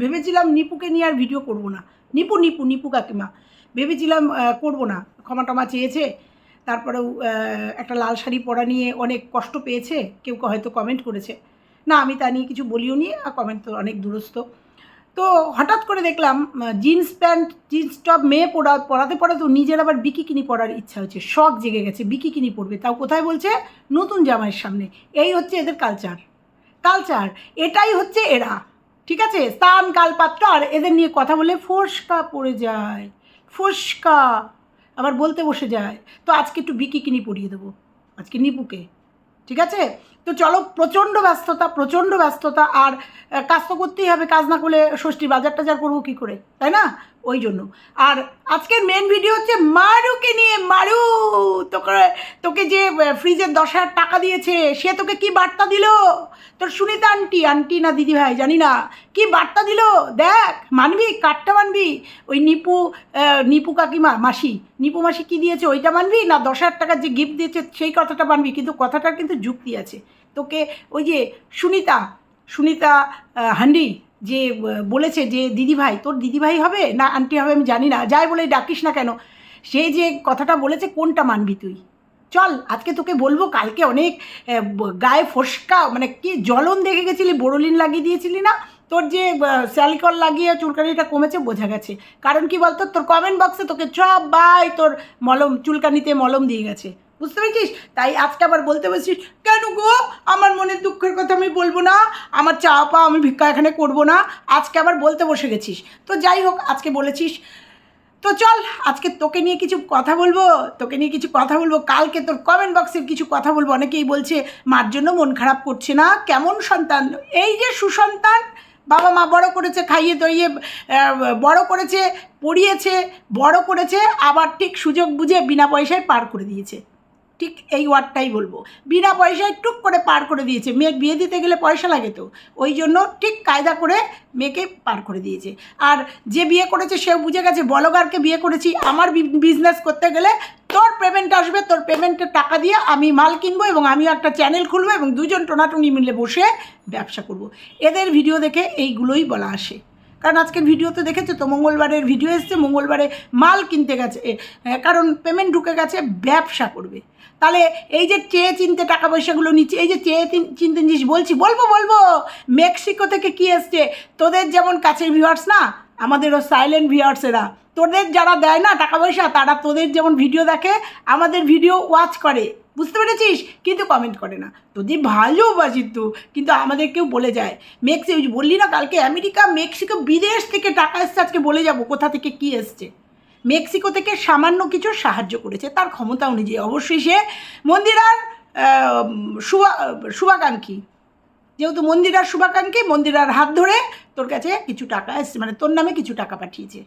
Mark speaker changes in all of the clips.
Speaker 1: ভেবেছিলাম নিপুকে নিয়ে আর ভিডিও করব না। নিপু নিপু নিপু কাকিমা। ভেবেছিলাম করব না। ক্ষমা টমা চেয়েছে। তারপরেও একটা লাল শাড়ি পরা নিয়ে অনেক কষ্ট পেয়েছে। কেউ হয়তো কমেন্ট করেছে। না, আমি তা নিয়ে কিছু বলিও নি। আর কমেন্ট তো অনেক দূরস্থ। তো হঠাৎ করে দেখলাম জিন্স প্যান্ট জিন্স টপ মেয়ে পরা, পরাতে পরাতে নিজের আবার বিকিকিনি পরার ইচ্ছা হচ্ছে। শখ জেগে গেছে, বিকিকিনি পরবে। তাও কোথায় বলছে? নতুন জামাইয়ের সামনে। এই হচ্ছে এদের কালচার কালচার এটাই হচ্ছে এরা। ঠিক আছে? স্থান, কালপাত্র, আর এদের নিয়ে কথা বলে ফোসকা পড়ে যায়। ফোসকা! আবার বলতে বসে যায়। তো আজকে একটু বিকিকিনি পড়িয়ে দেবো। আজকে নিপুকে। ঠিক আছে? তো চলো, প্রচণ্ড ব্যস্ততা প্রচণ্ড ব্যস্ততা, আর কাজ তো করতেই হবে, কাজ না করলে ষষ্ঠীর বাজার টাজার করব কী করে, তাই না? ওই জন্য। আর আজকের মেন ভিডিও হচ্ছে মারুকে নিয়ে, মারু! তোকে তোকে যে ফ্রিজের দশ হাজার টাকা দিয়েছে, সে তোকে কি বার্তা দিল? তোর সুনিতা আন্টি আন্টি না দিদি ভাই, জানি না। কি বার্তা দিল? দেখ, মানবি কাঠটা মানবি? ওই নিপু নিপু কাকিমা, মাসি, নিপু মাসি কি দিয়েছে, ওইটা মানবি? না দশ হাজার টাকার যে গিফট দিয়েছে, সেই কথাটা মানবি? কিন্তু কথাটার কিন্তু যুক্তি আছে। তোকে ওই যে সুনিতা সুনিতা হান্ডি যে বলেছে যে, দিদিভাই, তোর দিদিভাই হবে না আন্টি হবে আমি জানি না, যাই বলে ডাকিস না কেন? সে যে কথাটা বলেছে, কোনটা মানবি তুই? চল, আজকে তোকে বলব, কালকে অনেক গায়ে ফসকা মানে কি জ্বলন দেখে গেছিলি, বোরোলিন লাগিয়ে দিয়েছিলি না? তোর যে স্যালিকল লাগিয়ে চুলকানিটা কমেছে, বোঝা গেছে। কারণ কি বলতো, তোর কমেন্ট বক্সে তোকে সবাই তোর মলম, চুলকানিতে মলম দিয়ে গেছে। বুঝতে পেরেছিস? তাই আজকে আবার বলতে বলছিস, কেন গো? আমার মনের দুঃখের কথা আমি বলব না। আমার চা পা আমি ভিক্ষা এখানে করব না। আজকে আবার বলতে বসে গেছিস। তো যাই হোক, আজকে বলেছিস। তো চল, আজকে তোকে নিয়ে কিছু কথা বলব। তোকে নিয়ে কিছু কথা বলব। কালকে তোর কমেন্ট বক্সে কিছু কথা বলব। অনেকেই বলছে, মার জন্য মন খারাপ করছে না। কেমন সন্তান? এই যে সুসন্তান, বাবা মা বড় করেছে, খাইয়ে দইয়ে বড় করেছে, পড়িয়েছে, বড় করেছে, আবার ঠিক সুযোগ বুঝে বিনা পয়সায় পার করে দিয়েছে। ঠিক এই ওয়ার্ডটাই বলব। বিনা পয়সায় টুক করে পার করে দিয়েছে। মেয়ের বিয়ে দিতে গেলে পয়সা লাগে তো। ওই জন্য ঠিক কায়দা করে মেয়েকে পার করে দিয়েছে। আর যে বিয়ে করেছে সেও বুঝে গেছে, বলগারকে বিয়ে করেছি, আমার বিজনেস করতে গেলে তোর পেমেন্ট আসবে, তোর পেমেন্টের টাকা দিয়ে আমি মাল কিনবো এবং আমিও একটা চ্যানেল খুলবো এবং দুজন টোনাটুনি মিলে বসে ব্যবসা করব। এদের ভিডিও দেখে এইগুলোই বলা আসে। কারণ আজকের ভিডিওতে দেখেছ তো, মঙ্গলবারের ভিডিও এসছে, মঙ্গলবারে মাল কিনতে গেছে। কারণ পেমেন্ট ঢুকে গেছে, ব্যবসা করবে। তাহলে এই যে চেয়ে চিনতে টাকা পয়সাগুলো নিচ্ছে, এই যে চেয়ে চিন- চিনতে জিনিস বলছি, বলব বলব। মেক্সিকো থেকে কি এসছে? তোদের যেমন কাছের ভিউয়ার্স না আমাদেরও সাইলেন্ট ভিউয়ার্সেরা তোদের যারা দেয় না টাকা পয়সা, তারা তোদের যেমন ভিডিও দেখে, আমাদের ভিডিও ওয়াচ করে। বুঝতে পেরেছিস? কিন্তু কমেন্ট করে না। তোদের ভালোবাসি তো, কিন্তু আমাদের কেউ বলে যায়। মেক্সি বললি না কালকে, আমেরিকা মেক্সিকো বিদেশ থেকে টাকা এসছে, আজকে বলে যাব কোথা থেকে কি এসছে। মেক্সিকো থেকে সামান্য কিছু সাহায্য করেছে, তার ক্ষমতা অনুযায়ী অবশ্যই সে মন্দিরার শুভা, শুভাকাঙ্ক্ষী। যেহেতু মন্দিরার শুভাকাঙ্ক্ষী, মন্দিরার হাত ধরে তোর কাছে কিছু টাকা এসছে মানে তোর নামে কিছু টাকা পাঠিয়েছে।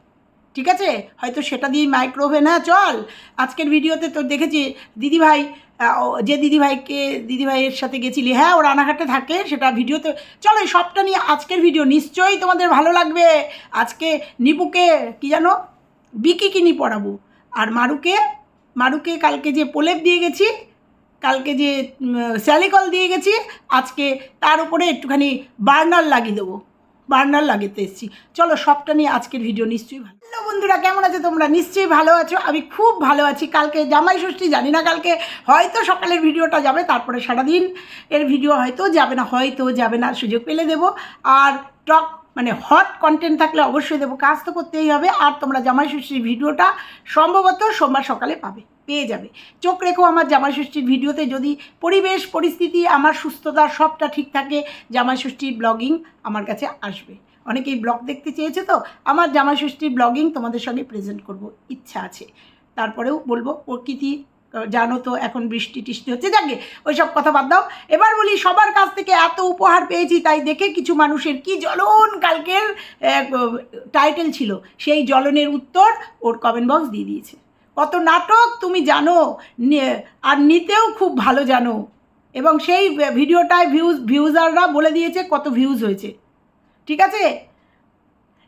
Speaker 1: ঠিক আছে? হয়তো সেটা দিয়ে মাইক্রোওভেন হ্যাঁ চল। আজকের ভিডিওতে তোর দেখেছি দিদিভাই যে দিদিভাইকে, দিদিভাইয়ের সাথে গেছিলি হ্যাঁ ও রানাঘাটে থাকে, সেটা ভিডিওতে, চলো, এই সবটা নিয়ে আজকের ভিডিও নিশ্চয়ই তোমাদের ভালো লাগবে। আজকে নিপুকে, কি জানো? বিকিকিনি পড়াবো। আর মারুকে মারুকে কালকে যে প্রলেপ দিয়ে গেছি কালকে যে স্যালিকল দিয়ে গেছি, আজকে তার উপরে একটুখানি বার্নার লাগিয়ে দেবো। বার্নার লাগাতে এসেছি। চলো, সবটা নিয়ে আজকের ভিডিও নিশ্চয়ই ভালো। হ্যালো বন্ধুরা, কেমন আছো তোমরা? নিশ্চয়ই ভালো আছো। আমি খুব ভালো আছি। কালকে জামাই ষষ্ঠী, জানি না কালকে হয়তো সকালের ভিডিওটা যাবে, তারপরে সারাদিন এর ভিডিও হয়তো যাবে না, হয়তো যাবে না, সুযোগ পেলে দেবো। আর টক মানে হট কন্টেন্ট থাকলে অবশ্যই দেবো। কাজ তো করতেই হবে। আর তোমরা জামাই ষষ্ঠীর ভিডিওটা সম্ভবত সোমবার সকালে পাবে। পেয়ে যাবে। চোখ রেখো আমার জামাই ষষ্ঠীর ভিডিওতে, যদি পরিবেশ, পরিস্থিতি, আমার সুস্থতা সবটা ঠিক থাকে জামাই ষষ্ঠীর ব্লগিং আমার কাছে আসবে। অনেকেই ব্লগ দেখতে চেয়েছে তো, আমার জামাই ষষ্ঠীর ব্লগিং তোমাদের সঙ্গে প্রেজেন্ট করব, ইচ্ছা আছে। তারপরেও বলব, প্রকৃতি জানো তো এখন বৃষ্টি টিষ্টি হচ্ছে, যাকে ওই সব কথা বাদ দাও। এবার বলি, সবার কাছ থেকে এত উপহার পেয়েছি, তাই দেখে কিছু মানুষের কি জ্বলন কালকের টাইটেল ছিল, সেই জ্বলনের উত্তর ওর কমেন্ট বক্স দিয়ে দিয়েছে। কত নাটক তুমি জানো আর নিতেও খুব ভালো জানো। এবং সেই ভিডিওটায় ভিউজ ভিউজাররা বলে দিয়েছে কত ভিউজ হয়েছে। ঠিক আছে?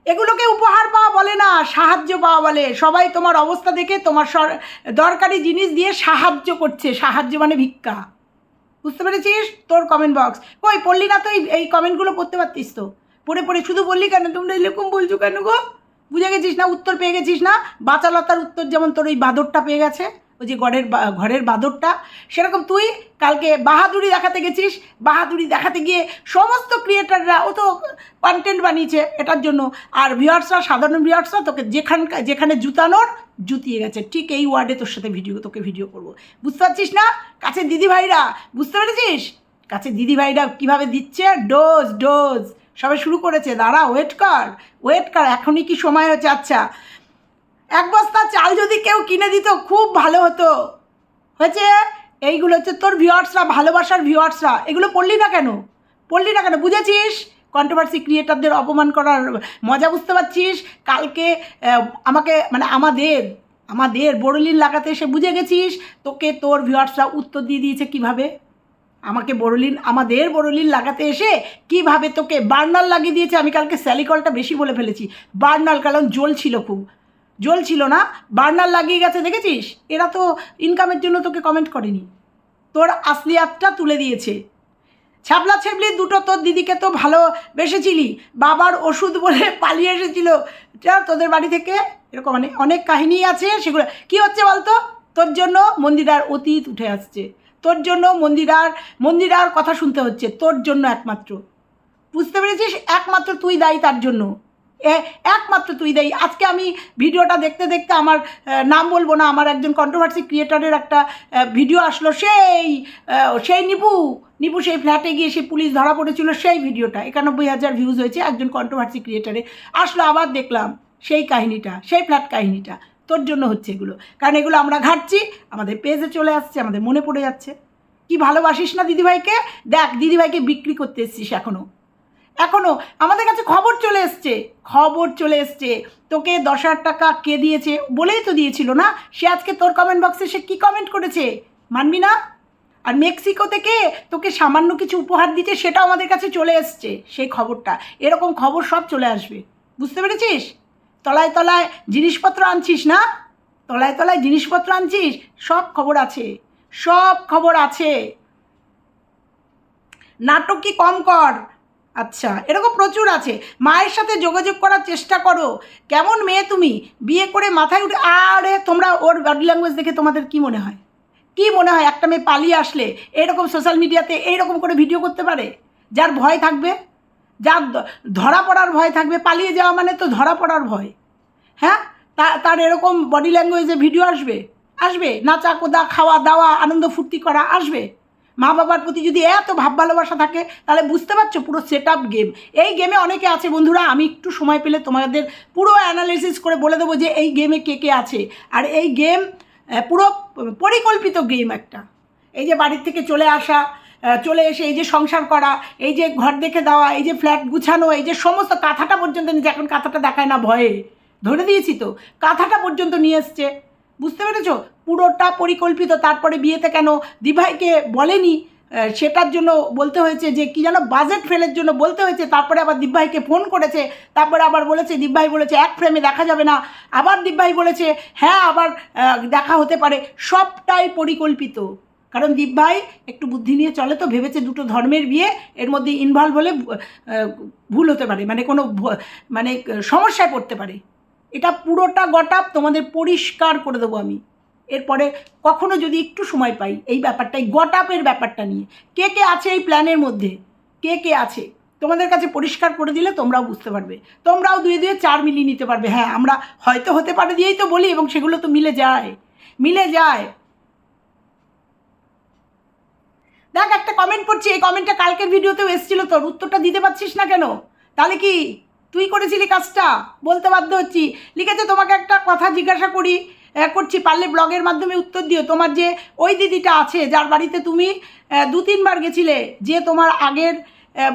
Speaker 1: এগুলোকে উপহার পাওয়া বলে না, সাহায্য পাওয়া বলে। সবাই তোমার অবস্থা দেখে তোমার দরকারি জিনিস দিয়ে সাহায্য করছে। সাহায্য মানে ভিক্ষা। বুঝতে পেরেছিস? তোর কমেন্ট বক্স কই, পড়লি না তো এই কমেন্টগুলো পড়তে পারতিস তো? পড়ে পড়ে শুধু বললি কেন? তোমরা এরকম বলছো কেন গো? বুঝে গেছিস না? উত্তর পেয়ে গেছিস না? বাঁচালতার উত্তর যেমন তোর ওই বাঁদরটা পেয়ে গেছে, ওই যে বা- ঘরের বাঁদরটা, সেরকম তুই কালকে বাহাদুরি দেখাতে গেছিস, বাহাদুরি দেখাতে গিয়ে সমস্ত ক্রিয়েটাররা ও তো কন্টেন্ট বানিয়েছে এটার জন্য। আর ভিউয়ার্সরা সাধারণ ভিউয়ার্সরা তোকে যেখান যেখানে জুতানোর জুতিয়ে গেছে। ঠিক এই ওয়ার্ডে তোর সাথে ভিডিও তোকে ভিডিও করব। বুঝতে পারছিস না? কাছে দিদি ভাইরা বুঝতে পেরেছিস? কাছে দিদি ভাইরা কীভাবে দিচ্ছে? Dose dose. সবে শুরু করেছে, দাঁড়া ওয়েট কর ওয়েট কর, এখনই কি সময় হচ্ছে? আচ্ছা এক বস্তা চাল যদি কেউ কিনে দিত, খুব ভালো হতো। হয়েছে? এইগুলো হচ্ছে তোর ভিওয়ার্সরা ভালোবাসার ভিউয়ার্সরা এগুলো পড়লি না কেন? পড়লি না কেন? বুঝেছিস? কন্ট্রোভার্সি ক্রিয়েটারদের অপমান করার মজা বুঝতে পারছিস? কালকে আমাকে মানে আমাদের আমাদের বড়লিন লাগাতে এসে বুঝে গেছিস? তোকে তোর ভিউয়ার্সরা উত্তর দিয়ে দিয়েছে কীভাবে? আমাকে বড়লিন, আমাদের বড়লিন লাগাতে এসে কীভাবে তোকে বার্নাল লাগিয়ে দিয়েছে? আমি কালকে স্যালিকলটা বেশি বলে ফেলেছি। বার্নাল কারণ জল ছিল খুব। জল ছিল না, বার্নার লাগিয়ে গেছে, দেখেছিস? এরা তো ইনকামের জন্য তোকে কমেন্ট করেনি। তোর আসলিয়াতটা তুলে দিয়েছে। ছাবলা ছেবলি দুটো তোর দিদিকে তো ভালো বেসেছিলি। বাবার ওষুধ বলে পালিয়ে এসেছিল। তোদের বাড়ি থেকে এরকম অনেক অনেক কাহিনী আছে সেগুলো। কি হচ্ছে বলতো? তোর জন্য মন্দিরার অতীত উঠে আসছে। তোর জন্য মন্দিরার মন্দিরার কথা শুনতে হচ্ছে, তোর জন্য একমাত্র। বুঝতে পেরেছিস? একমাত্র তুই দায়ী তার জন্য। একমাত্র তুই দায়ী। আজকে আমি ভিডিওটা দেখতে দেখতে আমার নাম বলব না, আমার একজন কন্ট্রোভার্সি ক্রিয়েটারের একটা ভিডিও আসলো, সেই সেই নিপু। নিপু সেই ফ্ল্যাটে গিয়ে সে পুলিশ ধরা পড়েছিল, সেই ভিডিওটা। একানব্বই হাজার ভিউজ হয়েছে একজন কন্ট্রোভার্সি ক্রিয়েটারে আসলো, আবার দেখলাম সেই কাহিনীটা, সেই ফ্ল্যাট কাহিনীটা। তোর জন্য হচ্ছে এগুলো। কারণ এগুলো আমরা ঘাটছি, আমাদের পেজে চলে আসছে, আমাদের মনে পড়ে যাচ্ছে। কি ভালোবাসিস না দিদিভাইকে? দেখ, দিদিভাইকে বিক্রি করতে এসছিস এখনও এখনও আমাদের কাছে খবর চলে এসছে, খবর চলে এসছে। তোকে দশ হাজার টাকা কে দিয়েছে বলেই তো দিয়েছিল না? সে আজকে তোর কমেন্ট বক্সে সে কী কমেন্ট করেছে? মানবি না? আর মেক্সিকো থেকে তোকে সামান্য কিছু উপহার দিচ্ছে সেটাও আমাদের কাছে চলে এসছে, সেই খবরটা। এরকম খবর সব চলে আসবে। বুঝতে পেরেছিস? তলায় তলায় জিনিসপত্র আনছিস না? তলায় তলায় জিনিসপত্র আনছিস? সব খবর আছে। সব খবর আছে। নাটক কি কম কর? আচ্ছা এরকম প্রচুর আছে। মায়ের সাথে যোগাযোগ করার চেষ্টা করো। কেমন মেয়ে তুমি? বিয়ে করে মাথায় উঠে আরে, তোমরা ওর বডি ল্যাঙ্গুয়েজ দেখে তোমাদের কি মনে হয়? কি মনে হয় একটা মেয়ে পালিয়ে আসলে? এরকম সোশ্যাল মিডিয়াতে এইরকম করে ভিডিও করতে পারে? যার ভয় থাকবে? দ- ধরা পড়ার ভয় থাকবে, পালিয়ে যাওয়া মানে তো ধরা পড়ার ভয়। হ্যাঁ? তার এরকম বডি ল্যাঙ্গুয়েজে ভিডিও আসবে। আসবে? নাচা, কোদা, খাওয়া, দাওয়া, আনন্দ ফুর্তি করা আসবে। মা বাবার প্রতি যদি এত ভাব ভালোবাসা থাকে, তাহলে বুঝতে পারছ পুরো সেট আপ গেম এই গেমে অনেকে আছে বন্ধুরা, আমি একটু সময় পেলে তোমাদের পুরো অ্যানালিসিস করে বলে দেবো যে এই গেমে কে কে আছে। আর এই গেম পুরো পরিকল্পিত গেম একটা। এই যে বাড়ির থেকে চলে আসা চলে এসে এই যে সংসার করা, এই যে ঘর দেখে দেওয়া, এই যে ফ্ল্যাট গুছানো, এই যে সমস্ত কাঁথাটা পর্যন্ত নিয়ে এখন কাঁথাটা দেখায় না ভয়ে। ধরে দিয়েছি তো, কাঁথাটা পর্যন্ত নিয়ে এসছে। বুঝতে পেরেছ? পুরোটা পরিকল্পিত, তারপরে বিয়েতে কেন দিভাইকে বলেনি? সেটার জন্য বলতে হয়েছে যে, কি যেন বাজেট ফেলের জন্য বলতে হয়েছে, তারপরে আবার দিব্যাইকে ফোন করেছে, তারপরে আবার বলেছে দিব্যাই বলেছে, এক ফ্রেমে দেখা যাবে না। আবার দিব্যাই বলেছে হ্যাঁ আবার দেখা হতে পারে। সবটাই পরিকল্পিত। কারণ দিব্যাই একটু বুদ্ধি নিয়ে চলে তো, ভেবেছে দুটো ধর্মের বিয়ে, এর মধ্যে ইনভলভ হলে ভুল হতে পারে মানে কোনো মানে সমস্যায় পড়তে পারে। এটা পুরোটা গটাপ তোমাদের পরিষ্কার করে দেবো আমি। এরপরে কখনো যদি একটু সময় পাই, এই ব্যাপারটাই গটাপের ব্যাপারটা নিয়ে। কে কে আছে এই প্ল্যানের মধ্যে? কে কে আছে? তোমাদের কাছে পরিষ্কার করে দিলে তোমরাও বুঝতে পারবে। তোমরাও দুয়ে দুয়ে চার মিলিয়ে নিতে পারবে। হ্যাঁ আমরা হয়তো হতে পারে দিয়েই তো বলি, এবং সেগুলো তো মিলে যায়। মিলে যায়। দেখ, একটা কমেন্ট পড়ছি এই কমেন্টটা কালকের ভিডিওতেও এসেছিল তোর, উত্তরটা দিতে পারছিস না কেন? তাহলে কি? তুই করেছিলি কাজটা? বলতে বাধ্য হচ্ছি। লিখেছে, তোমাকে একটা কথা জিজ্ঞাসা করি করছি, পারলে ব্লগের মাধ্যমে উত্তর দিও। তোমার যে ওই দিদিটা আছে, যার বাড়িতে তুমি দু তিনবার গেছিলে, যে তোমার আগের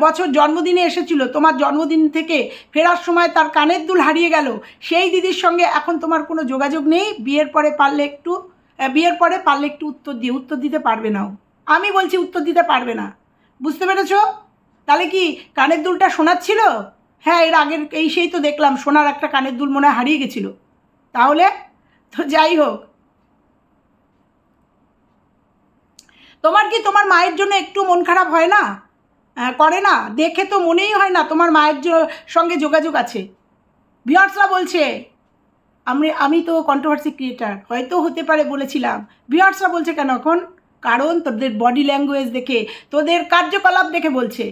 Speaker 1: বছর জন্মদিনে এসেছিল, তোমার জন্মদিন থেকে ফেরার সময় তার কানের দুল হারিয়ে গেল, সেই দিদির সঙ্গে এখন তোমার কোনো যোগাযোগ নেই? বিয়ের পরে পারলে একটু বিয়ের পরে পারলে একটু উত্তর দিয়ে উত্তর দিতে পারবে নাও আমি বলছি উত্তর দিতে পারবে না। বুঝতে পেরেছ? তাহলে কি কানের দুলটা সোনার ছিল? হ্যাঁ এর আগের এই সেই তো দেখলাম সোনার একটা কানের দুল মনে হয় হারিয়ে গেছিল। তাহলে? তো যাই হোক। তোমার কি তোমার মায়ের জন্য একটু মন খারাপ হয় না? আহ, করে না। দেখে তো মনেই হয় না তোমার মায়ের সঙ্গে যোগাযোগ আছে। ভিওয়ার্সরা বলছে আমি আমি তো কন্ট্রোভার্সি ক্রিয়েটার হয়তো হতে পারে বলেছিলাম। ভিওয়ার্সরা বলছে কেন এখন? কারণ তোদের বডি ল্যাঙ্গুয়েজ দেখে, তোদের কার্যকলাপ দেখে বলছে।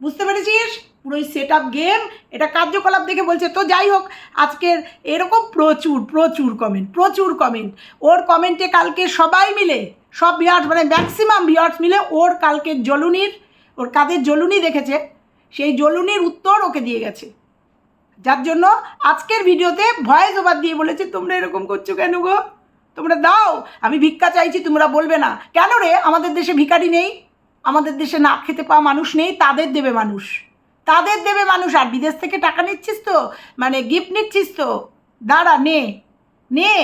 Speaker 1: বুঝতে পেরেছিস? পুরো সেট আপ গেম এটা কার্যকলাপ দেখে বলছে। তো যাই হোক, আজকের এরকম প্রচুর প্রচুর কমেন্ট প্রচুর কমেন্ট ওর কমেন্টে কালকে সবাই মিলে, সব ভিওয়ার্স মানে ম্যাক্সিমাম ভিওয়ার্স মিলে ওর কালকে জলুনির, ওর কাদের জলুনি দেখেছে, সেই জলুনির উত্তর ওকে দিয়ে গেছে। যার জন্য আজকের ভিডিওতে ভয়েস ওভার দিয়ে বলেছে, তোমরা এরকম করছ কেন গো? তোমরা দাও, আমি ভিক্ষা চাইছি, তোমরা বলবে না। কেন রে? আমাদের দেশে ভিখারি নেই? আমাদের দেশে না খেতে পাওয়া মানুষ নেই, তাদের দেবে মানুষ। তাদের দেবে মানুষ, আর বিদেশ থেকে টাকা নিচ্ছিস তো? মানে গিফট নিচ্ছিস তো? দাঁড়া, নে নে।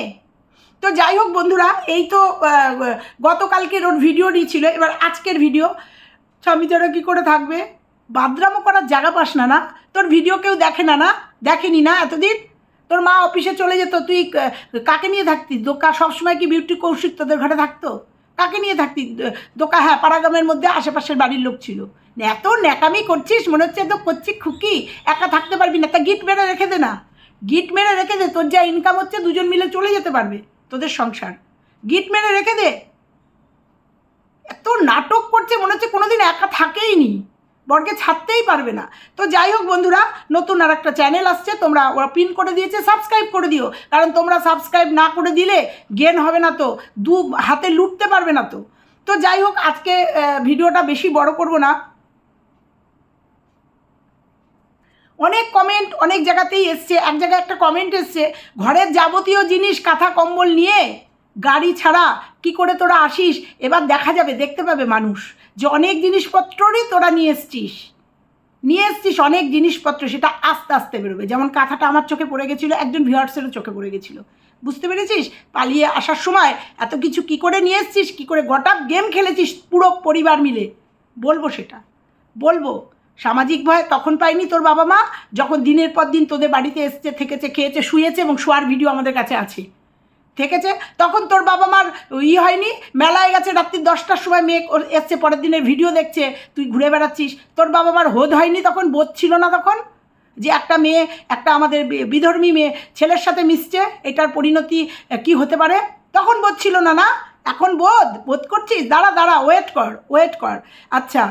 Speaker 1: তো যাই হোক বন্ধুরা, এই তো গতকালকের ওর ভিডিও ছিল, এবার আজকের ভিডিও। স্বামীচারা কী করে থাকবে? বাদরামো করার জায়গা পাস না না? তোর ভিডিও কেউ দেখে না না? দেখেনি না এতদিন? তোর মা অফিসে চলে যেত, তুই কাকে নিয়ে থাকতি? দোকা সবসময় কি বিউটি কৌশিক তোদের ঘরে থাকতো? কাকে নিয়ে থাকতি? দোকা হ্যাঁ পাড়াগ্রামের মধ্যে আশেপাশের বাড়ির লোক ছিল। এত ন্যাকামি করছিস, মনে হচ্ছে তো করছি খুকি, একা থাকতে পারবি না, তা গিট মেরে রেখে দে না। গিট মেরে রেখে দে, তোর যা ইনকাম হচ্ছে, দুজন মিলে চলে যেতে পারবে, তোদের সংসার। গিট মেরে রেখে দে। এত নাটক করছে, মনে হচ্ছে কোনোদিন একা থাকেই নি। বরকে ছাড়তেই পারবে না। তো যাই হোক বন্ধুরা, নতুন আর একটা চ্যানেল আসছে, তোমরা ওরা পিন করে দিয়েছে সাবস্ক্রাইব করে দিও। কারণ তোমরা সাবস্ক্রাইব না করে দিলে গেন হবে না তো, দু হাতে লুটতে পারবে না তো। তো যাই হোক, আজকে ভিডিওটা বেশি বড় করব না। অনেক কমেন্ট অনেক জায়গাতেই এসছে, এক জায়গায় একটা কমেন্ট এসছে, ঘরের যাবতীয় জিনিস, কাঁথা, কম্বল নিয়ে গাড়ি ছাড়া কি করে তোরা আসিস? এবার দেখা যাবে, দেখতে পাবে মানুষ যে অনেক জিনিসপত্ররই তোরা নিয়ে এসছিস। নিয়ে এসছিস অনেক জিনিসপত্র, সেটা আস্তে আস্তে বেরোবে। যেমন কাঁথাটা আমার চোখে পড়ে গেছিল, একজন ভিউয়ার্সেরও চোখে পড়ে গেছিল। বুঝতে পেরেছিস? পালিয়ে আসার সময় এত কিছু কি করে নিয়ে এসছিস, কী করে গোটা গেম খেলেছিস পুরো পরিবার মিলে? বলব সেটা। বলব। সামাজিক ভয় তখন পাইনি তোর বাবা মা। যখন দিনের পর দিন তোদের বাড়িতে এসছে, থেকেছে, খেয়েছে, শুয়েছে এবং শোয়ার ভিডিও আমাদের কাছে আছে। থেকেছে, তখন তোর বাবা মার ই হয়নি, মেলায় গেছে, রাত্রি দশটার সময় মেয়ে এসছে, পরের দিনের ভিডিও দেখছে, তুই ঘুরে বেড়াচ্ছিস। তোর বাবা মার হোদ হয়নি তখন, বোধ ছিল না তখন? যে একটা মেয়ে, একটা আমাদের বিধর্মী মেয়ে ছেলের সাথে মিশছে, এটার পরিণতি কি হতে পারে? তখন বোধ ছিল না না? এখন বোধ বোধ করছিস? দাঁড়া দাঁড়া ওয়েট কর ওয়েট কর। আচ্ছা।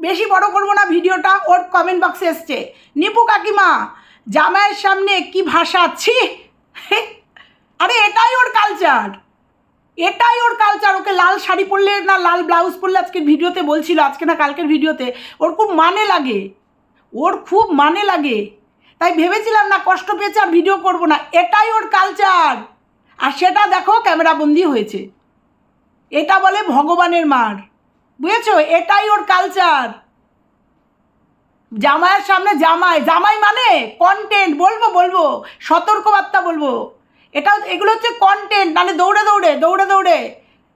Speaker 1: বেশি বড় করব না ভিডিওটা ওর কমেন্ট বক্সে এসছে। নিপু কাকিমা জামাইয়ের সামনে কি ভাষা, ছি! আরে এটাই ওর কালচার এটাই ওর কালচার ওকে লাল শাড়ি পরলে না লাল ব্লাউজ পরলে আজকের ভিডিওতে বলছিল, আজকে না কালকের ভিডিওতে, ওর খুব মানে লাগে। ওর খুব মানে লাগে। তাই ভেবেছিলাম না কষ্ট পেয়েছে আর ভিডিও করব না। এটাই ওর কালচার আর সেটা দেখো ক্যামেরাবন্দি হয়েছে। এটা বলে ভগবানের মার। বুঝেছ? এটাই ওর কালচার জামাইয়ের সামনে জামাই। জামাই মানে কন্টেন্ট বলব বলব। সতর্কবার্তা বলব। এটা এগুলো হচ্ছে কন্টেন্ট মানে দৌড়ে দৌড়ে দৌড়ে দৌড়ে।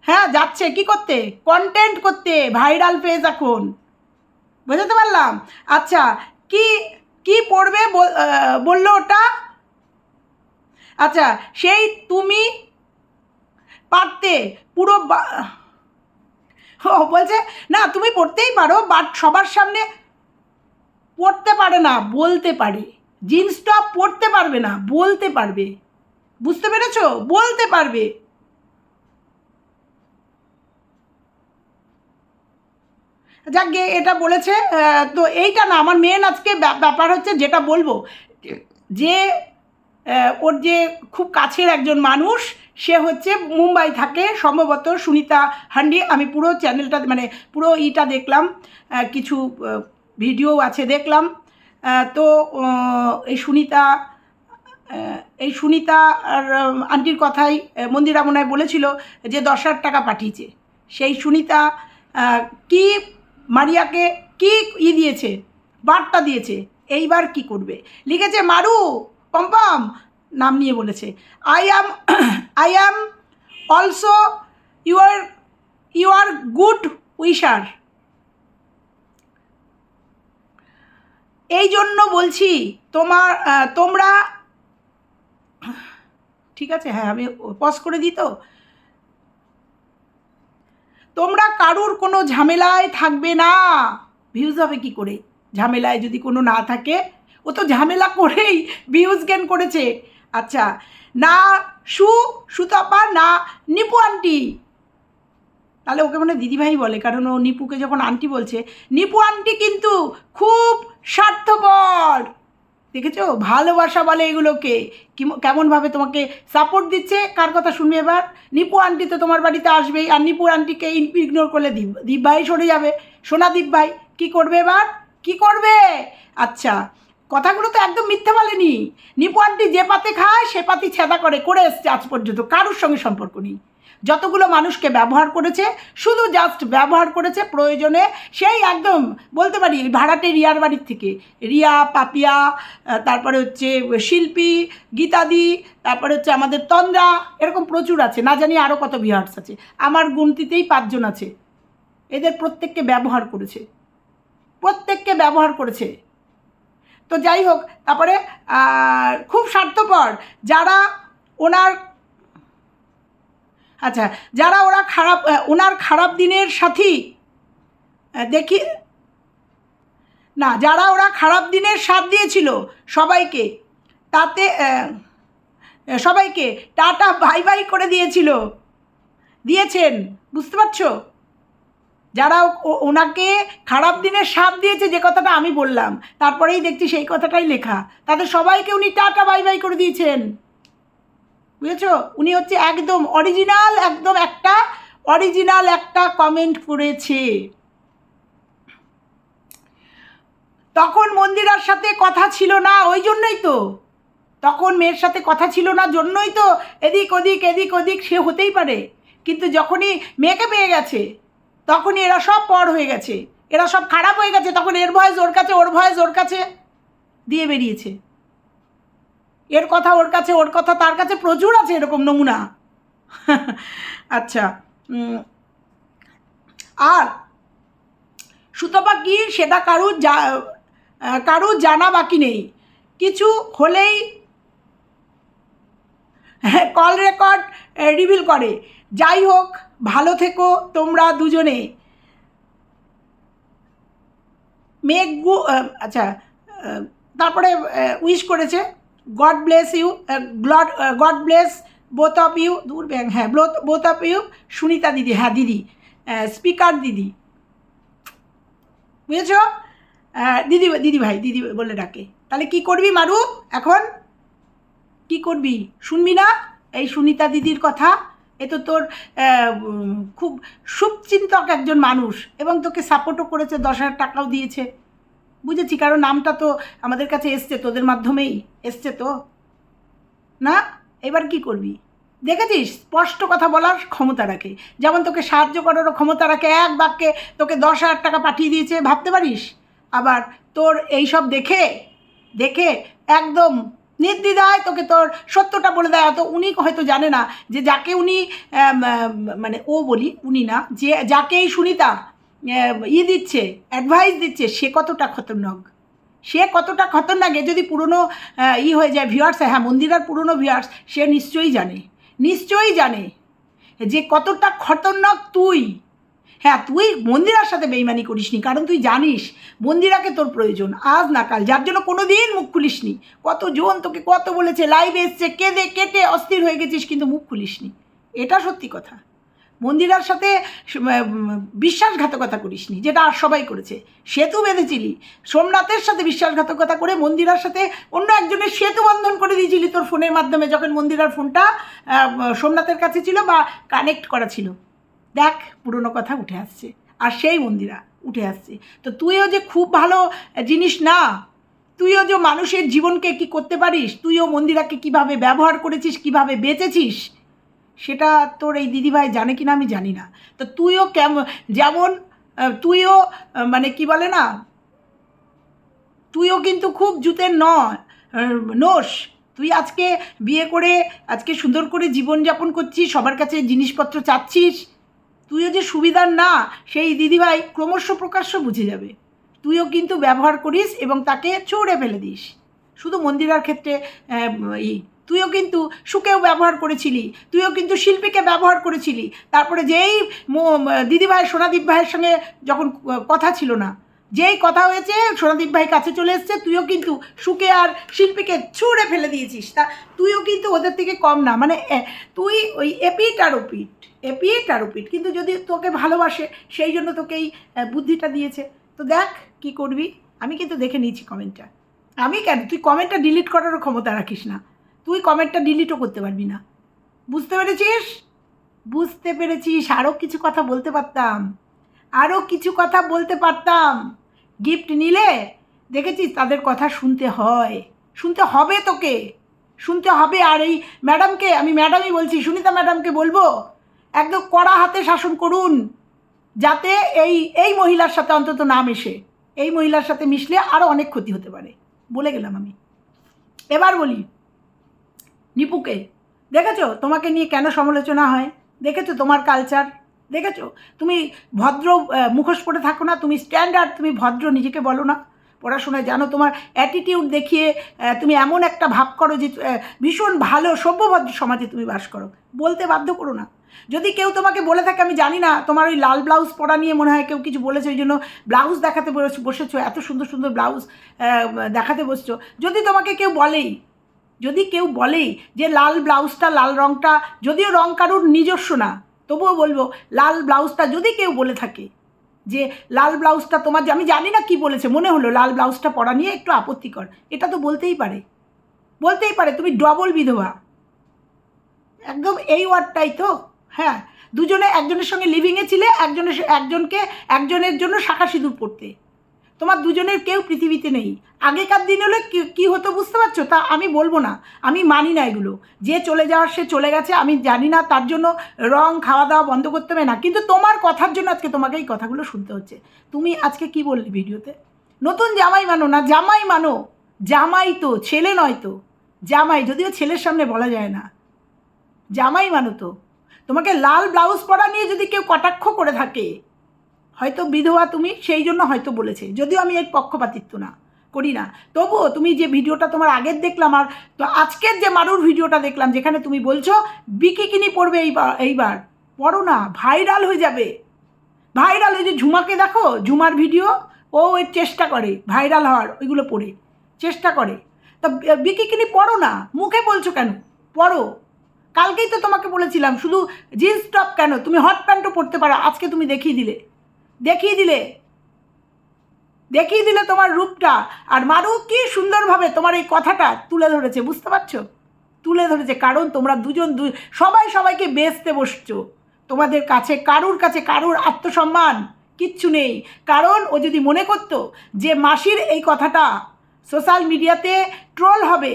Speaker 1: হ্যাঁ যাচ্ছে, কি করতে? কন্টেন্ট করতে ভাইরাল পেজ এখন। বুঝতে পারলাম? আচ্ছা কি কি পড়বে বলল ওটা? আচ্ছা সেই তুমি পারতে, পুরো বলছে, না, তুমি পড়তেই পারো বাট সবার সামনে পড়তে পারে না, বলতে পারে। জিন্স টপ পড়তে পারবে না, বলতে পারবে। বুঝতে পেরেছ? বলতে পারবে। যাক গে, এটা বলেছে তো এইটা না, আমার মেন আজকে ব্যাপার হচ্ছে যেটা বলব। যে ওর যে খুব কাছের একজন মানুষ, সে হচ্ছে মুম্বাই থাকে। সম্ভবত সুনিতা হান্ডি, আমি পুরো চ্যানেলটা মানে পুরো ইটা দেখলাম। কিছু ভিডিও আছে, দেখলাম। তো এই সুনিতা এই সুনিতা আর আন্টির কথাই মন্দিরা মনে বলেছিল যে দশ হাজার টাকা পাঠিয়েছে। সেই সুনিতা কি মারিয়াকে কি ই দিয়েছে, বার্তা দিয়েছে, এইবার কি করবে? লিখেছে, মারু, পম্পম নাম নিয়ে বলেছে। I am I am also, you are you are good wisher এই জন্য বলছি, তোমার তোমরা, ঠিক আছে হ্যাঁ আমি পজ করে দিই তো। তোমরা কারুর কোনো ঝামেলায় থাকবে না। ভিউজ হবে কি করে? ঝামেলায় যদি কোনো না থাকে, ও তো ঝামেলা করেই ভিউজ গেন করেছে। আচ্ছা না সু সুতাপা, না নিপু আন্টি তাহলে ওকে মানে দিদিভাই বলে, কারণ ও নিপুকে যখন আন্টি বলছে, নিপু আন্টি কিন্তু খুব স্বার্থপর। দেখেছ? ভালোবাসা বলে এগুলোকে। কিম- কেমনভাবে তোমাকে সাপোর্ট দিচ্ছে? কার কথা শুনবে এবার? নিপু আন্টি তো তোমার বাড়িতে আসবেই, আর নিপু আন্টিকে ইগনোর করলে দীপ দীপ ভাই সরে যাবে। সোনা দীপ ভাই কী করবে এবার? কি করবে? আচ্ছা কথাগুলো তো একদম মিথ্যে বলেনি। নিপু আন্টি যে পাতে খায়, সে পাতি ছেদা করে। করে এসছে আজ পর্যন্ত। কারোর সঙ্গে সম্পর্ক নেই। যতগুলো মানুষকে ব্যবহার করেছে, শুধু জাস্ট ব্যবহার করেছে প্রয়োজনে, সেই একদম বলতে পারি ভাড়াটে রিয়ার বাড়ির থেকে। রিয়া, পাপিয়া তারপরে হচ্ছে শিল্পী, গীতাদি, তারপরে হচ্ছে আমাদের তন্দ্রা, এরকম প্রচুর আছে। না জানি আরও কত বিহার্স আছে। আমার গুনতিতেই পাঁচজন আছে। এদের প্রত্যেককে ব্যবহার করেছে। প্রত্যেককে ব্যবহার করেছে। তো যাই হোক, তারপরে খুব স্বার্থপর। যারা ওনার আচ্ছা যারা ওরা খারাপ ওনার খারাপ দিনের সাথী দেখি, না, যারা ওরা খারাপ দিনের সাথ দিয়েছিল সবাইকে, তাতে সবাইকে টাটা, বাই বাই করে দিয়েছিল, দিয়েছেন, বুঝতে পারছ? যারা ওনাকে খারাপ দিনের সাথ দিয়েছে, যে কথাটা আমি বললাম, তারপরেই দেখছি সেই কথাটাই লেখা তাদের সবাইকে উনি টাটা, বাই বাই করে দিয়েছেন। বুঝেছ? উনি হচ্ছে একদম অরিজিনাল একদম একটা অরিজিনাল একটা কমেন্ট করেছে। তখন মন্দিরার সাথে কথা ছিল না, ওই জন্যই তো। তখন মেয়ের সাথে কথা ছিল না, জন্যই তো এদিক ওদিক এদিক ওদিক, সে হতেই পারে। কিন্তু যখনই মেয়েকে পেয়ে গেছে, তখনই এরা সব পর হয়ে গেছে। এরা সব খারাপ হয়ে গেছে, তখন এর ভয়েস ওর কাছে, ওর ভয়েস ওর কাছে দিয়ে বেরিয়েছে। এর কথা ওর কাছে ওর কথা তার কাছে প্রচুর আছে এরকম নমুনা। আচ্ছা আর সুতপা কি সেটা জা আহ, কারুর জানা বাকি নেই। কিছু হলেই কল রেকর্ড রিভিল করে। যাই হোক ভালো থেকো তোমরা দুজনে। মেঘ আচ্ছা তারপরে উইশ করেছে। God bless you God God bless both of you দূর ব্যাং হ্যাঁ বোথ অফ ইউ সুনিতা দিদি হ্যাঁ দিদি স্পিকার দিদি। বুঝেছ? দিদি দিদি ভাই, দিদি বলে ডাকে। তাহলে কি করবি মারু? এখন কি করবি? শুনবি না? এই সুনিতা দিদির কথা? এ তো তোর খুব শুভচিন্তক একজন মানুষ। এবং তোকে সাপোর্টও করেছে, দশ হাজার টাকাও দিয়েছে। বুঝেছি, কারণ নামটা তো আমাদের কাছে এসছে, তোদের মাধ্যমেই এসছে তো। না? এবার কি করবি? দেখেছিস? স্পষ্ট কথা বলার ক্ষমতা রাখে। যেমন তোকে সাহায্য করারও ক্ষমতা রাখে, এক বাক্যে তোকে দশ হাজার টাকা পাঠিয়ে দিয়েছে, ভাবতে পারিস? আবার তোর এই সব দেখে দেখে একদম নির্দ্বিধায় তোকে তোর সত্যটা বলে দেয়। অত উনি হয়তো জানে না যে যাকে উনি মানে ও বলি, উনি না, যে যাকে এই সুনিতা ই দিচ্ছে অ্যাডভাইস দিচ্ছে, সে কতটা খতরনাক? সে কতটা খতরনাক? এ যদি পুরনো ই হয়ে যায় ভিউয়ার্স হ্যাঁ মন্দিরার পুরনো ভিউয়ার্স সে নিশ্চয়ই জানে নিশ্চয়ই জানে যে কতটা খতরনাক তুই। হ্যাঁ তুই মন্দিরার সাথে বেইমানি করিসনি, কারণ তুই জানিস মন্দিরাকে তোর প্রয়োজন, আজ না কাল, যার জন্য কোনো দিন মুখ খুলিসনি। কতজন তোকে কত বলেছে লাইভ এসছে, কেঁদে, কেটে অস্থির হয়ে গেছিস, কিন্তু মুখ খুলিসনি। এটা সত্যি কথা। মন্দিরার সাথে বিশ্বাসঘাতকতা করিসনি, যেটা আর সবাই করেছে। সেতু বেঁধেছিলি, সোমনাথের সাথে বিশ্বাসঘাতকতা করে মন্দিরার সাথে অন্য একজনের সেতু বন্ধন করে দিয়েছিলি তোর ফোনের মাধ্যমে, যখন মন্দিরার ফোনটা সোমনাথের কাছে ছিল বা কানেক্ট করা ছিল। দেখ, পুরনো কথা উঠে আসছে, আর সেই মন্দিরা উঠে আসছে। তো তুইও যে খুব ভালো জিনিস না, তুইও যে মানুষের জীবনকে কি করতে পারিস, তুইও মন্দিরাকে কীভাবে ব্যবহার করেছিস, কীভাবে বেঁচেছিস সেটা তোর এই দিদিভাই জানে কিনা আমি জানি না। তো তুইও কেমন যেমন তুইও মানে কি বলে না? তুইও কিন্তু খুব জুতের ন নোস তুই আজকে বিয়ে করে আজকে সুন্দর করে জীবনযাপন করছিস সবার কাছে জিনিসপত্র চাচ্ছিস। তুইও যে সুবিধার না সেই দিদিভাই ক্রমশ প্রকাশ্য বুঝে যাবে। তুইও কিন্তু ব্যবহার করিস এবং তাকে চড়ে ফেলে দিস। শুধু মন্দিরার ক্ষেত্রে আহ, ই তুইও কিন্তু সুকেও ব্যবহার করেছিলি, তুইও কিন্তু শিল্পীকে ব্যবহার করেছিলি। তারপরে যেই দিদিভাই সোনাদীপ ভাইয়ের সঙ্গে যখন কথা ছিল না, যেই কথা হয়েছে, সোনাদীপ ভাই কাছে চলে এসছে, তুইও কিন্তু সুকে আর শিল্পীকে ছুঁড়ে ফেলে দিয়েছিস। তা তুইও কিন্তু ওদের থেকে কম না। মানে তুই ওই এপিট আর ওপিট এপিট আর ওপিট কিন্তু যদি তোকে ভালোবাসে, সেই জন্য তোকে এই বুদ্ধিটা দিয়েছে। তো দেখ কি করবি। আমি কিন্তু দেখে নিয়েছি কমেন্টটা আমি কেন? তুই কমেন্টটা ডিলিট করারও ক্ষমতা রাখিস না। তুই কমেন্টটা ডিলিটও করতে পারবি না। বুঝতে পেরেছিস? বুঝতে পেরেছিস। আরও কিছু কথা বলতে পারতাম। আরও কিছু কথা বলতে পারতাম। গিফট নিলে, দেখেছিস তাদের কথা শুনতে হয়। শুনতে হবে তোকে। শুনতে হবে। আর এই ম্যাডামকে আমি ম্যাডামই বলছি, সুনিতা ম্যাডামকে বলব, একদম কড়া হাতে শাসন করুন। যাতে এই এই মহিলার সাথে অন্তত না মেশে। এই মহিলার সাথে মিশলে আরও অনেক ক্ষতি হতে পারে। বলে গেলাম আমি। এবার বলি নিপুকে, দেখেছ? তোমাকে নিয়ে কেন সমালোচনা হয়? দেখেছ তোমার কালচার দেখেছ? তুমি ভদ্র মুখোশ পরে থাকো না, তুমি স্ট্যান্ডার্ড তুমি ভদ্র, নিজেকে বলো না। পড়াশোনায় জানো তোমার অ্যাটিটিউড দেখিয়ে তুমি এমন একটা ভাব করো যে ভীষণ ভালো, সভ্যভদ্র সমাজে তুমি বাস করো। বলতে বাধ্য করো না। যদি কেউ তোমাকে বলে থাকে, আমি জানি না, তোমার ওই লাল ব্লাউজ পরা নিয়ে মনে হয় কেউ কিছু বলেছে, ওই জন্য ব্লাউজ দেখাতে বসে- বসেছো, এত সুন্দর সুন্দর ব্লাউজ দেখাতে বসছো। যদি তোমাকে কেউ বলেই যদি কেউ বলেই যে লাল ব্লাউজটা লাল রঙটা যদিও রং কারুর নিজস্ব না, তবুও বলব লাল ব্লাউজটা যদি কেউ বলে থাকে যে লাল ব্লাউজটা তোমার আমি জানি না কি বলেছে, মনে হলো লাল ব্লাউজটা পরা নিয়ে একটু আপত্তিকর, এটা তো বলতেই পারে। বলতেই পারে, তুমি ডবল বিধবা। একদম এই ওয়ার্ডটাই তো হ্যাঁ। দুজনে একজনের সঙ্গে লিভিংয়ে ছিলে, একজনের একজনকে, একজনের জন্য শাখা সিঁদুর পড়তে তোমার দুজনের কেউ পৃথিবীতে নেই। আগেকার দিন হলে কি- হতো বুঝতে পারছ? তা আমি বলব না। আমি মানি না এগুলো। যে চলে যাওয়ার, সে চলে গেছে, আমি জানি না তার জন্য রং খাওয়া দাওয়া বন্ধ করতে হবে না। কিন্তু তোমার কথার জন্য আজকে তোমাকে এই কথাগুলো শুনতে হচ্ছে। তুমি আজকে কি বললে ভিডিওতে? নতুন জামাই মানো না? জামাই মানো। জামাই তো, ছেলে নয় তো। জামাই, যদিও ছেলের সামনে বলা যায় না। জামাই মানো তো। তোমাকে লাল ব্লাউজ পরা নিয়ে যদি কেউ কটাক্ষ করে থাকে হয়তো বিধবা তুমি সেই জন্য হয়তো বলেছে। যদিও আমি এর পক্ষপাতিত্ব না, করি না। তবুও তুমি যে ভিডিওটা তোমার আগের দেখলাম আর তো আজকের যে মারুর ভিডিওটা দেখলাম, যেখানে তুমি বলছো, বিকিকিনি পড়বে এইবার এইবার। পড়ো না, ভাইরাল হয়ে যাবে। ভাইরাল ওই যে ঝুমাকে দেখো, ঝুমার ভিডিও, ও ওই চেষ্টা করে, ভাইরাল হওয়ার, ওইগুলো পড়ে, চেষ্টা করে। তো বিকিকিনি পড়ো না, মুখে বলছো কেন? পড়ো। কালকেই তো তোমাকে বলেছিলাম, শুধু জিন্স টপ কেন? তুমি হট প্যান্টও পরতে পারো, আজকে তুমি দেখিয়ে দিলে। দেখিয়ে দিলে। দেখিয়ে দিলে তোমার রূপটা। আর মারু কি সুন্দরভাবে তোমার এই কথাটা তুলে ধরেছে, বুঝতে পারছ? তুলে ধরেছে, কারণ তোমরা দুজন দু সবাই সবাইকে বেচতে বসছো। তোমাদের কাছে, কারুর কাছে কারুর আত্মসম্মান কিচ্ছু নেই। কারণ ও যদি মনে করতো যে মাসির এই কথাটা সোশ্যাল মিডিয়াতে ট্রোল হবে,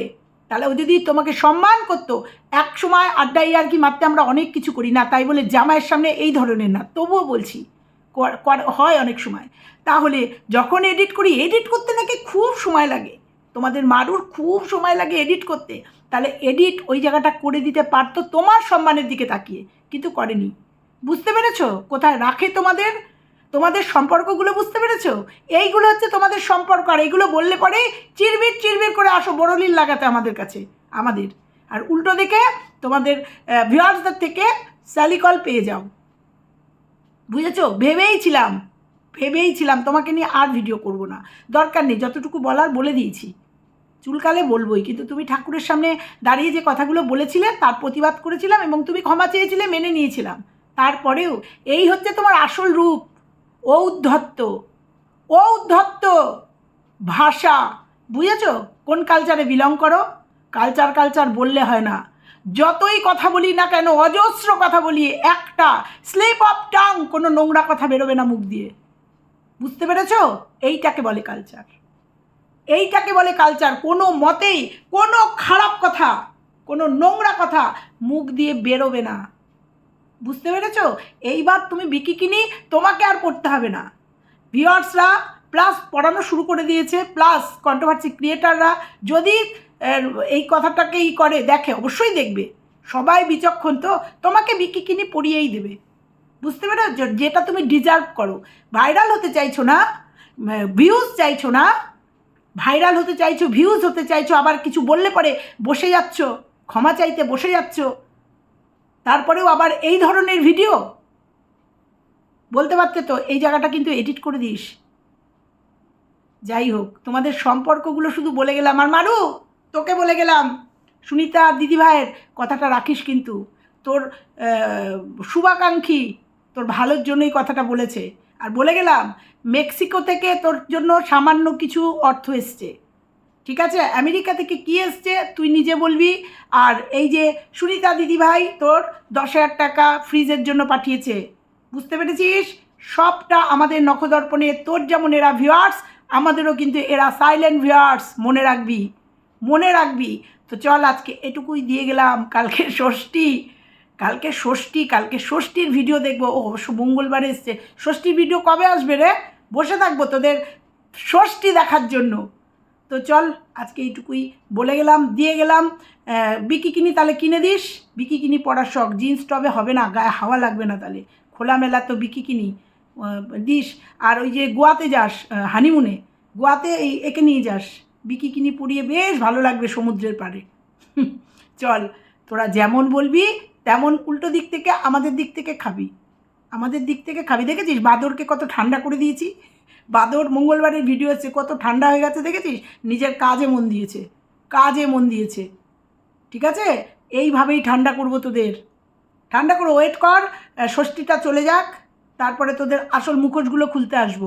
Speaker 1: তাহলে ও যদি তোমাকে সম্মান করতো এক সময় আড্ডাই আর কি মারতে আমরা অনেক কিছু করি না। তাই বলে জামাইয়ের সামনে এই ধরনের না। তবুও বলছি হয় অনেক সময়। তাহলে যখন এডিট করি এডিট করতে নাকি খুব সময় লাগে। তোমাদের মারুর খুব সময় লাগে এডিট করতে। তাহলে এডিট ওই জায়গাটা করে দিতে পারতো তোমার সম্মানের দিকে তাকিয়ে, কিন্তু করেনি। বুঝতে পেরেছ? কোথায় রাখে তোমাদের? তোমাদের সম্পর্কগুলো বুঝতে পেরেছ? এইগুলো হচ্ছে তোমাদের সম্পর্ক, আর এইগুলো বললে পরে চিরবির চিরবির করে আসো বড়লিল লাগাতে আমাদের কাছে, আমাদের। আর উল্টো দিকে তোমাদের ভিউয়ার্সদের থেকে স্যালিকল পেয়ে যাও। বুঝেছ? ভেবেই ছিলাম ভেবেই ছিলাম তোমাকে নিয়ে আর ভিডিও করব না। দরকার নেই, যতটুকু বলার বলে দিয়েছি। চুলকালে বলবোই, কিন্তু তুমি ঠাকুরের সামনে দাঁড়িয়ে যে কথাগুলো বলেছিলে, তার প্রতিবাদ করেছিলাম এবং তুমি ক্ষমা চেয়েছিলে, মেনে নিয়েছিলাম। তারপরেও এই হচ্ছে তোমার আসল রূপ। ঔদ্ধত্য ঔদ্ধত্য ভাষা। বুঝেছ? কোন কালচারে বিলং করো? কালচার কালচার বললে হয় না। যতই কথা বলি না কেন, অজস্র কথা বলি, একটা স্লিপ অফ টাং কোনো নোংরা কথা বেরোবে না মুখ দিয়ে। বুঝতে পেরেছ? এইটাকে বলে কালচার এইটাকে বলে কালচার কোনো মতেই কোনো খারাপ কথা, কোনো নোংরা কথা মুখ দিয়ে বেরোবে না। বুঝতে পেরেছ? এইবার তুমি বিকি কিনি তোমাকে আর পড়তে হবে না। ভিওয়ার্সরা প্লাস পড়ানো শুরু করে দিয়েছে প্লাস কন্ট্রোভার্সি ক্রিয়েটাররা যদি এই কথাটাকে ই করে, দেখে, অবশ্যই দেখবে। সবাই বিচক্ষণ তো, তোমাকে বিকি বিকিকিনি পড়িয়েই দেবে। বুঝতে পেরে যেটা তুমি ডিজার্ভ করো। ভাইরাল হতে চাইছো না ভিউজ চাইছো না ভাইরাল হতে চাইছো ভিউজ হতে চাইছো, আবার কিছু বললে পরে বসে যাচ্ছ, ক্ষমা চাইতে বসে যাচ্ছ, তারপরেও আবার এই ধরনের ভিডিও বলতে পারতে তো, এই জায়গাটা কিন্তু এডিট করে দিস। যাই হোক, তোমাদের সম্পর্কগুলো শুধু বলে গেলাম, আর মারু! তোকে বলে গেলাম, সুনিতা দিদিভাইয়ের কথাটা রাখিস কিন্তু। তোর শুভাকাঙ্ক্ষী তোর ভালোর জন্যই কথাটা বলেছে। আর বলে গেলাম, মেক্সিকো থেকে তোর জন্য সামান্য কিছু অর্থ এসছে। ঠিক আছে? আমেরিকা থেকে কি এসছে তুই নিজে বলবি। আর এই যে সুনিতা দিদিভাই তোর দশ হাজার টাকা ফ্রিজের জন্য পাঠিয়েছে। বুঝতে পেরেছিস? সবটা আমাদের নখদর্পণে তোর যেমন এরা ভিউয়ার্স আমাদেরও কিন্তু এরা সাইলেন্ট ভিউয়ার্স মনে রাখবি। মনে রাখবি। তো চল আজকে এটুকুই দিয়ে গেলাম। কালকে ষষ্ঠী কালকে ষষ্ঠী, কালকে ষষ্ঠীর ভিডিও দেখব। ও মঙ্গলবারে এসছে। ষষ্ঠীর ভিডিও কবে আসবে রে? বসে থাকব তোদের ষষ্ঠী দেখার জন্য। তো চল আজকে এইটুকুই বলে গেলাম, দিয়ে গেলাম। বিকি কিনি তাহলে কিনে দিস? বিকি কিনি পড়ার শখ। জিন্স টবে হবে না, গায়ে হাওয়া লাগবে না তাহলে। খোলামেলা তো বিকি কিনি দিস। আর ওই যে গোয়াতে যাস হানিমুনে গোয়াতে এই একে নিয়ে যাস। বিকি কিনি পরিয়ে বেশ ভালো লাগবে সমুদ্রের পাড়ে। চল, তোরা যেমন বলবি, তেমন উল্টো দিক থেকে আমাদের দিক থেকে খাবি। আমাদের দিক থেকে খাবি, দেখেছিস? বাদরকে কত ঠান্ডা করে দিয়েছি। বাদর মঙ্গলবারের ভিডিও এসছে, কত ঠান্ডা হয়ে গেছে, দেখেছিস? নিজের কাজে মন দিয়েছে, কাজে মন দিয়েছে। ঠিক আছে? এইভাবেই ঠান্ডা করব তোদের। ঠান্ডা করে ওয়েট কর ষষ্ঠীটা চলে যাক, তারপরে তোদের আসল মুখোশগুলো খুলতে আসব।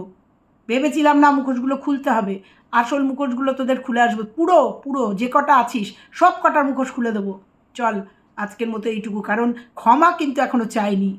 Speaker 1: ভেবেছিলাম না মুখোশগুলো খুলতে হবে। আসল মুখোশগুলো তোদের খুলে আসব। পুরো পুরো, যে কটা আছিস, সব কটার মুখোশ খুলে দেবো। চল, আজকের মতো এইটুকু। কারণ ক্ষমা কিন্তু এখনও চাইনি।